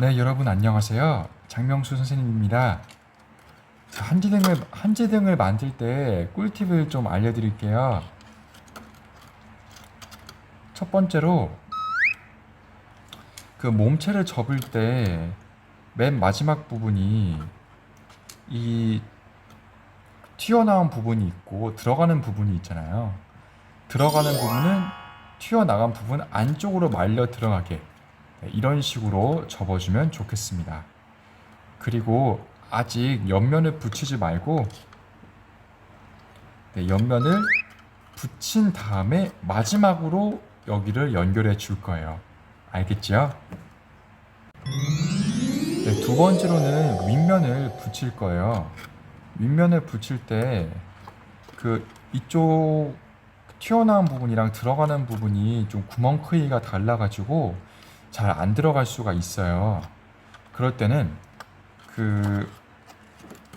네, 여러분 안녕하세요. 장명수 선생님입니다. 자, 한지등을 한지등을 만들 때 꿀팁을 좀 알려드릴게요. 첫 번째로 그 몸체를 접을 때 맨 마지막 부분이 이 튀어나온 부분이 있고 들어가는 부분이 있잖아요. 들어가는 부분은 튀어나간 부분 안쪽으로 말려 들어가게 네, 이런 식으로 접어주면 좋겠습니다. 그리고 아직 옆면을 붙이지 말고 네, 옆면을 붙인 다음에 마지막으로 여기를 연결해 줄 거예요. 알겠죠? 네, 두 번째로는 윗면을 붙일 거예요. 윗면을 붙일 때 그 이쪽 튀어나온 부분이랑 들어가는 부분이 좀 구멍 크기가 달라가지고 잘 안 들어갈 수가 있어요. 그럴 때는 그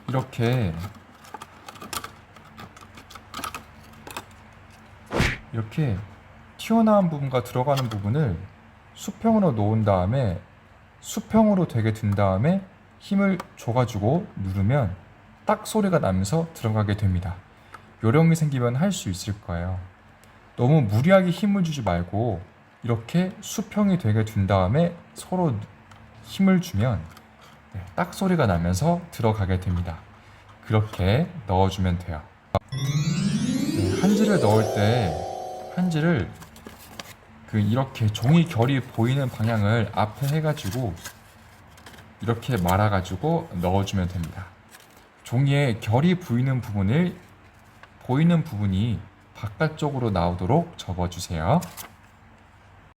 이렇게 이렇게 튀어나온 부분과 들어가는 부분을 수평으로 놓은 다음에 수평으로 되게 둔 다음에 힘을 줘가지고 누르면 딱 소리가 나면서 들어가게 됩니다. 요령이 생기면 할 수 있을 거예요. 너무 무리하게 힘을 주지 말고 이렇게 수평이 되게 둔 다음에 서로 힘을 주면 네, 딱 소리가 나면서 들어가게 됩니다. 그렇게 넣어주면 돼요. 네, 한지를 넣을 때 한지를 그 이렇게 종이 결이 보이는 방향을 앞에 해가지고 이렇게 말아가지고 넣어주면 됩니다. 종이에 결이 보이는 부분을 보이는 부분이 바깥쪽으로 나오도록 접어주세요.